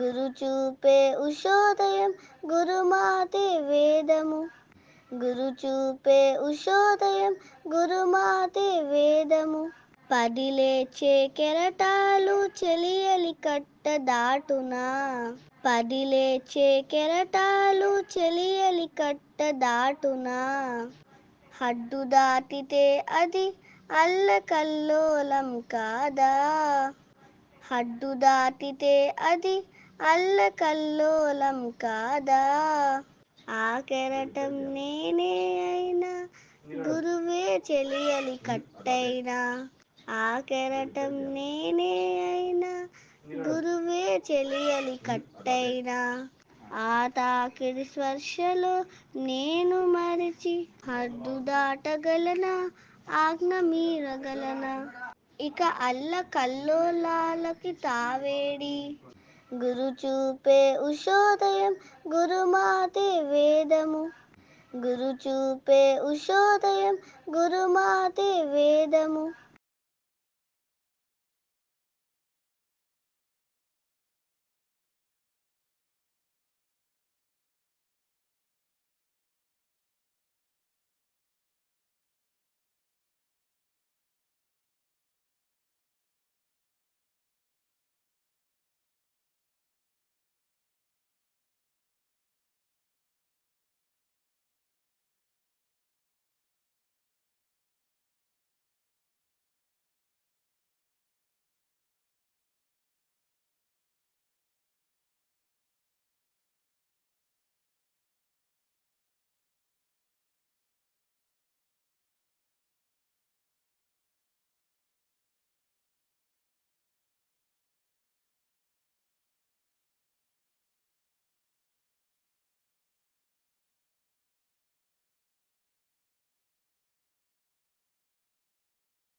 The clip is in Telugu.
గురు చూపే ఉషోదయం గురుమాతే వేదము. గురు చూపే ఉషోదయం గురుమాతే వేదము. పదిలేచే కెరటాలు చెలియలి కట్ట దాటునా. పదిలేచే కెరటాలు చెలియలి కట్ట దాటునా. హద్దు దాటితే అది అల్లకల్లోలం కాదా. హద్దు దాటితే అది అల్లకల్లోలం కాదా? ఆ కెరటం నేనే అయినా గురువే చెలియలి కట్టైనా. ఆ కెరటం నేనే అయినా గురువే చెలియలి కట్టైనా. ఆ తాకిడి స్పర్శలో నేను మరిచి హద్దు దాటగలనా? ఆజ్ఞ మీరగలనా? ఇక అల్ల కల్లోలాలకి తావేడి? గురు చూపే ఉషోదయం గురుమాతే వేదము. గురు చూపే ఉషోదయం గురుమాతే వేదము.